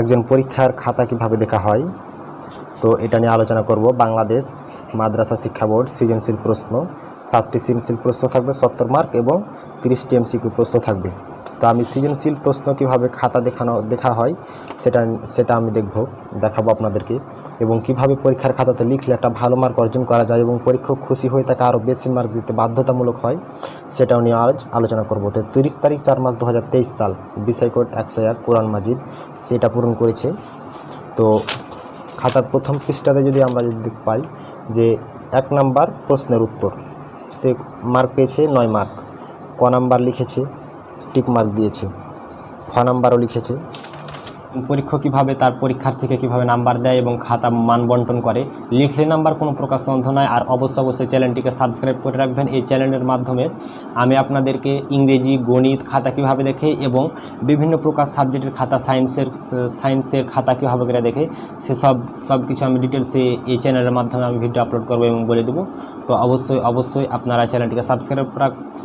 একজন পরীক্ষার খাতা কীভাবে দেখা হয়? তো এটা নিয়ে আলোচনা করব। বাংলাদেশ মাদ্রাসা শিক্ষা বোর্ড সৃজনশীল প্রশ্ন, সাতটি সৃজনশীল প্রশ্ন থাকবে, সত্তর মার্ক এবং তিরিশটি এমসিকিউ প্রশ্ন থাকবে। তো আমি সৃজনশীল প্রশ্ন কীভাবে খাতা দেখানো, দেখা হয়, সেটা সেটা আমি দেখব, দেখাবো আপনাদেরকে। এবং কীভাবে পরীক্ষার খাতাতে লিখলে একটা ভালো মার্ক অর্জন করা যায় এবং পরীক্ষক খুশি হয়ে তাকে আরও বেশি মার্ক দিতে বাধ্যতামূলক হয়, সেটাও নিয়ে আজ আলোচনা করব। তো তিরিশ তারিখ চার মাস দু হাজার তেইশ সাল বিষয় কোড একশো এক, কোরআন মাজিদ, সেটা পূরণ করেছে। তো খাতার প্রথম পৃষ্ঠাতে যদি আমরা যদি পাই যে এক নাম্বার প্রশ্নের উত্তর, সে মার্ক পেয়েছে নয় মার্ক ক নাম্বার লিখেছে টিক মার্ক দিয়েছে। ফ নাম্বারও লিখেছে। পরীক্ষক কীভাবে তার পরীক্ষার্থীকে কীভাবে নাম্বার দেয় এবং খাতা মান বন্টন করে, লিখলে নাম্বার কোনো প্রকাশ সন্ধ নয়। আর অবশ্যই অবশ্যই চ্যানেলটিকে সাবস্ক্রাইব করে রাখবেন। এই চ্যানেলের মাধ্যমে আমি আপনাদেরকে ইংরেজি, গণিত খাতা কীভাবে দেখে এবং বিভিন্ন প্রকার সাবজেক্টের খাতা, সায়েন্সের সায়েন্সের খাতা কীভাবে করে দেখে, সেসব, সব কিছু আমি ডিটেলসে এই চ্যানেলের মাধ্যমে আমি ভিডিও আপলোড করব এবং বলে দেবো। তো অবশ্যই অবশ্যই আপনারা চ্যানেলটিকে সাবস্ক্রাইব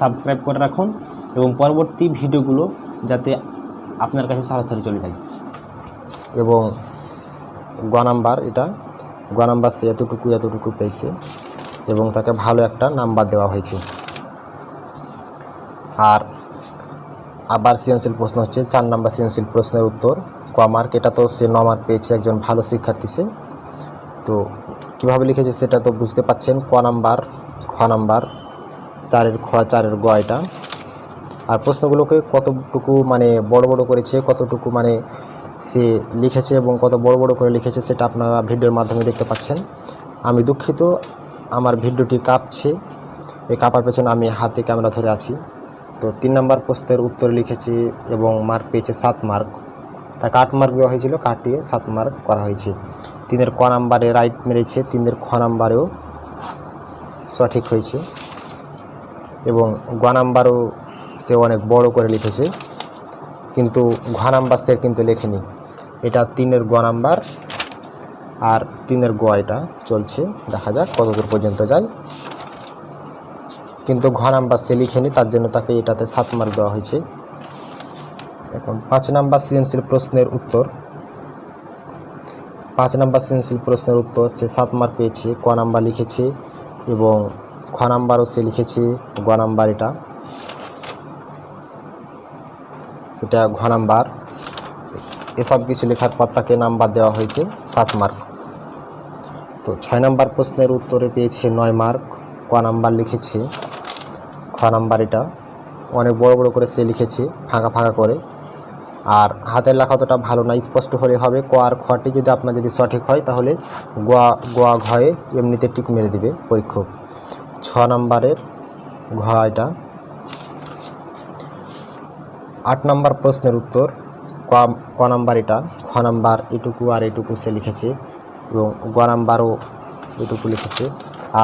সাবস্ক্রাইব করে রাখুন এবং পরবর্তী ভিডিওগুলো যাতে আপনার কাছে সরাসরি চলে যায়। এবং গ নাম্বার এটা। গ নাম্বার সে এতটুকু এতটুকু পেয়েছে এবং তাকে ভালো একটা নাম্বার দেওয়া হয়েছে। আর আবার সৃজনশীল প্রশ্ন হচ্ছে, চার নাম্বার সৃজনশীল প্রশ্নের উত্তর ক মার্ক, এটা তো সে ন মার্ক পেয়েছে একজন ভালো শিক্ষার্থী সে। তো কীভাবে লিখেছে সেটা তো বুঝতে পাচ্ছেন ক নাম্বার খ নাম্বার, চারের খ, চারের গ এটা। আর প্রশ্নগুলোকে কতটুকু মানে বড় বড় করেছে, কতটুকু মানে সে লিখেছে এবং কত বড় বড় করে লিখেছে সেটা আপনারা ভিডিওর মাধ্যমে দেখতে পাচ্ছেন। আমি দুঃখিত, আমার ভিডিওটি কাঁপছে, এই কাঁপার পেছনে আমি হাতে ক্যামেরা ধরে আছি। তো তিন নম্বর প্রশ্নের উত্তর লিখেছি এবং মার্ক পেয়েছে সাত মার্ক তাকে আট মার্ক দেওয়া হয়েছিল, কাটিয়ে সাত মার্ক করা হয়েছে। তিনের ক নাম্বারে রাইট মেরেছে, তিনের খ নাম্বারেও সঠিক হয়েছে। এবং গ নাম্বারও সে অনেক বড় করে লিখেছে, কিন্তু ঘ নাম্বার সে কিন্তু লেখেনি। এটা তিনের গ নাম্বার আর তিনের গ এটা চলছে, দেখা যাক কতদূর পর্যন্ত যায়। কিন্তু ঘ নাম্বার সে লিখেনি, তার জন্য তাকে এটাতে সাত মার্ক দেওয়া হয়েছে। এখন পাঁচ নাম্বার সৃজনশীল প্রশ্নের উত্তর। পাঁচ নাম্বার সৃজনশীল প্রশ্নের উত্তর সে সাত মার্ক পেয়েছে, ক নাম্বার লিখেছে এবং খ নাম্বারও সে লিখেছে, গ নাম্বার এটা। এটা ঘ নাম্বার। এসব কিছু লেখার পর তাকে নাম্বার দেওয়া হয়েছে সাত মার্ক। তো ছয় নাম্বার প্রশ্নের উত্তরে পেয়েছে নয় মার্ক। ক নাম্বার লিখেছে, খ নাম্বার এটা। অনেক বড় বড় করে সে লিখেছে, ফাঁকা ফাঁকা করে। আর হাতের লেখা অতটা ভালো না, স্পষ্ট হলে হবে। ক আর খটি যদি আপনার যদি সঠিক হয়, তাহলে গোয়া গোয়া ঘয়ে এমনিতে টিক মেরে দিবে পরীক্ষক। ছ নাম্বারের ঘ এটা। আট নাম্বার প্রশ্নের উত্তর, ক ক নাম্বার এটা, খ নাম্বার এটুকু আর এটুকু সে লিখেছে এবং গ নাম্বারও এটুকু লিখেছে।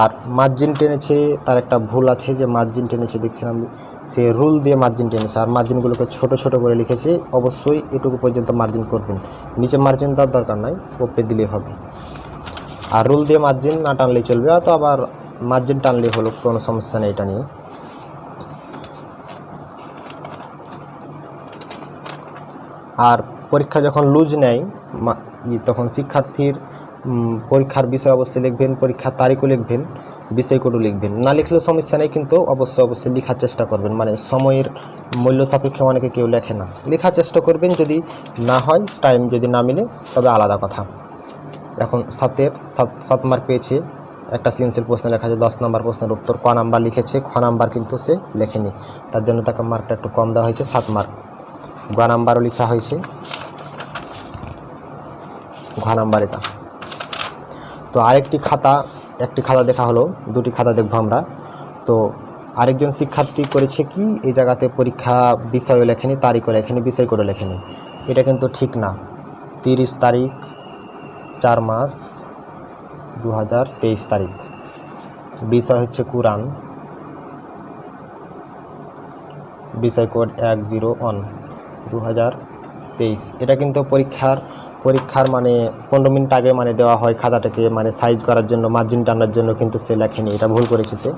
আর মার্জিন টেনেছে, তার একটা ভুল আছে যে মার্জিন টেনেছে, দেখছিলাম সে রুল দিয়ে মার্জিন টেনেছে। আর মার্জিনগুলোকে ছোট ছোট করে লিখেছে, অবশ্যই এটুকু পর্যন্ত মার্জিন করবেন। নিচে মার্জিন দেওয়ার দরকার নাই, ওপরে দিলেই হবে। আর রুল দিয়ে মার্জিন না টানলেই চলবে হয়তো আবার মার্জিন টানলেই হলো, কোনো সমস্যা নেই এটা নিয়ে। আর পরীক্ষা যখন লুজ নেয় তখন শিক্ষার্থীর পরীক্ষার বিষয় অবশ্যই লিখবেন, পরীক্ষার তারিখও লিখবেন বিষয় কোডও লিখবেন। না লিখলেও সমস্যা নেই, কিন্তু অবশ্যই অবশ্যই লেখার চেষ্টা করবেন। মানে সময়ের মূল্য সাপেক্ষে অনেকে কেউ লেখে না। লেখার চেষ্টা করবেন যদি না হয় টাইম যদি না মিলে, তবে আলাদা কথা। এখন সাতের সাত সাত মার্ক পেয়েছে। একটা সিএনসির প্রশ্ন লেখা আছে, দশ নম্বর প্রশ্নের উত্তর ক নাম্বার লিখেছে, খ নাম্বার কিন্তু সে লেখেনি। তার জন্য তাকে মার্কটা একটু কম দেওয়া হয়েছে, সাত মার্ক গ নাম্বারও লেখা হয়েছে। ঘ নাম্বার এটা। তো আরেকটি খাতা, একটি খাতা দেখা হলো, দুটি খাতা দেখব আমরা। তো আরেকজন শিক্ষার্থী করেছে কি, এই জায়গাতে পরীক্ষা বিষয়ও লেখেনি, তারিখও লেখেনি, বিষয় করে লেখেনি। এটা কিন্তু ঠিক না। তিরিশ তারিখ, চার মাস দু হাজার তেইশ তারিখ। বিষয় হচ্ছে কোরআন। বিষয় কোড এক জিরো ওয়ান। দু তেইশ। এটা কিন্তু পরীক্ষার পরীক্ষার মানে পনেরো মিনিট আগে মানে দেওয়া হয় খাতাটাকে মানে সাইজ করার জন্য মার্জিন টানার জন্য কিন্তু সে লেখেনি, এটা ভুল করেছে সে।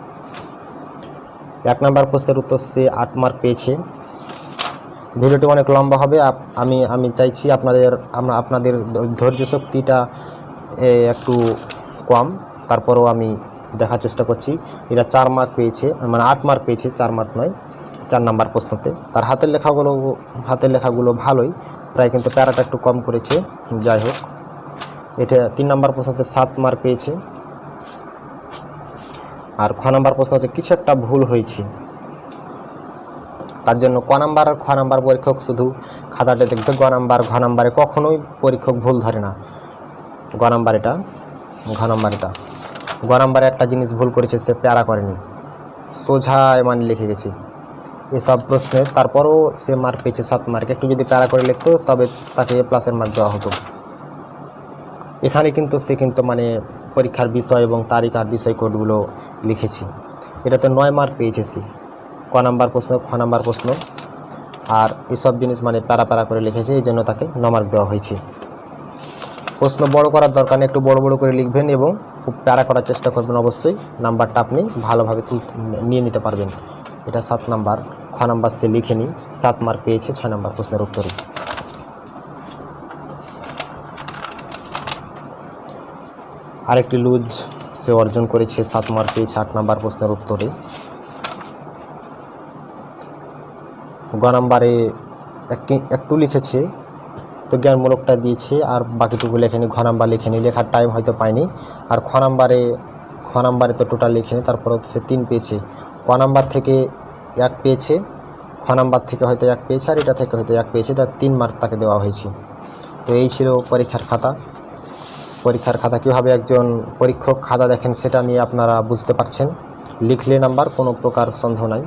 এক নম্বর প্রশ্নের উত্তর সে আট মার্ক পেয়েছে। ভিডিওটি অনেক লম্বা হবে আমি আমি চাইছি আপনাদের, আমরা আপনাদের ধৈর্য শক্তিটা একটু কম, তারপরেও আমি দেখার চেষ্টা করছি। এটা চার মার্ক পেয়েছে মানে আট মার্ক পেয়েছে, চার মার্ক নয়। চার নাম্বার প্রশ্নতে। তার হাতের লেখাগুলো হাতের লেখাগুলো ভালোই, প্রায় কিন্তু প্যারাটা একটু কম করেছে। যাই হোক, এটা তিন নাম্বার প্রশ্নতে সাত মার্ক পেয়েছে। আর খ নাম্বার প্রশ্ন হচ্ছে কিছু একটা ভুল হয়েছে। তার জন্য ক নাম্বার আর খ নাম্বার পরীক্ষক শুধু খাতাটা দেখবে। গ নাম্বার, ঘ নাম্বারে কখনোই পরীক্ষক ভুল ধরে না। গ নাম্বার এটা, ঘ নাম্বার এটা। গ নাম্বারে একটা জিনিস ভুল করেছে, সে প্যারা করেনি। সোজা মানে লিখে গেছে। এসব প্রশ্নে, তারপরও সে মার্ক পেয়েছে সাত মার্ক একটু যদি প্যারা করে লিখতো, তবে তাকে প্লাসের মার্ক দেওয়া হতো। এখানে কিন্তু সে কিন্তু মানে পরীক্ষার বিষয় এবং তারিখ আর বিষয় কোডগুলো লিখেছি। এটাতে নয় মার্ক পেয়েছে সে। ক নাম্বার প্রশ্ন, খ নাম্বার প্রশ্ন। আর এসব জিনিস মানে প্যারা প্যারা করে লিখেছে, এই জন্য তাকে ন মার্ক দেওয়া হয়েছে। প্রশ্ন বড় করার দরকার নেই, একটু বড় বড় করে লিখবেন এবং খুব প্যারা করার চেষ্টা করবেন। অবশ্যই নাম্বারটা আপনি ভালোভাবে তুল নিয়ে নিতে পারবেন। এটা সাত নাম্বার, খ নাম্বার সে লিখে নি, সাত মার্ক পেয়েছে, ছয় নাম্বার প্রশ্নের উত্তরে। আরেকটি লুজ সে অর্জন করেছে, সাত মার্ক পেয়েছে, আট নাম্বার প্রশ্নের উত্তরে। গ নাম্বারে এক- একটু লিখেছে, তো জ্ঞানমূলকটা দিয়েছে, আর বাকিটুকু লেখেনি ঘ নাম্বার লেখেনি লেখার টাইম হয়তো পায়নি। আর খ নাম্বারে খ নাম্বারে তো টোটাল লেখেনি তারপর সে তিন পেয়েছে। ক নাম্বার থেকে এক পেয়েছে, খ নাম্বার থেকে হয়তো এক পেয়েছে আর এটা থেকে হয়তো এক পেয়েছে তার তিন মার্ক তাকে দেওয়া হয়েছে। তো এই ছিল পরীক্ষার খাতা। পরীক্ষার খাতা কীভাবে একজন পরীক্ষক খাতা দেখেন সেটা নিয়ে আপনারা বুঝতে পারছেন। লিখলে নাম্বার কোনো প্রকার সন্দেহ নাই।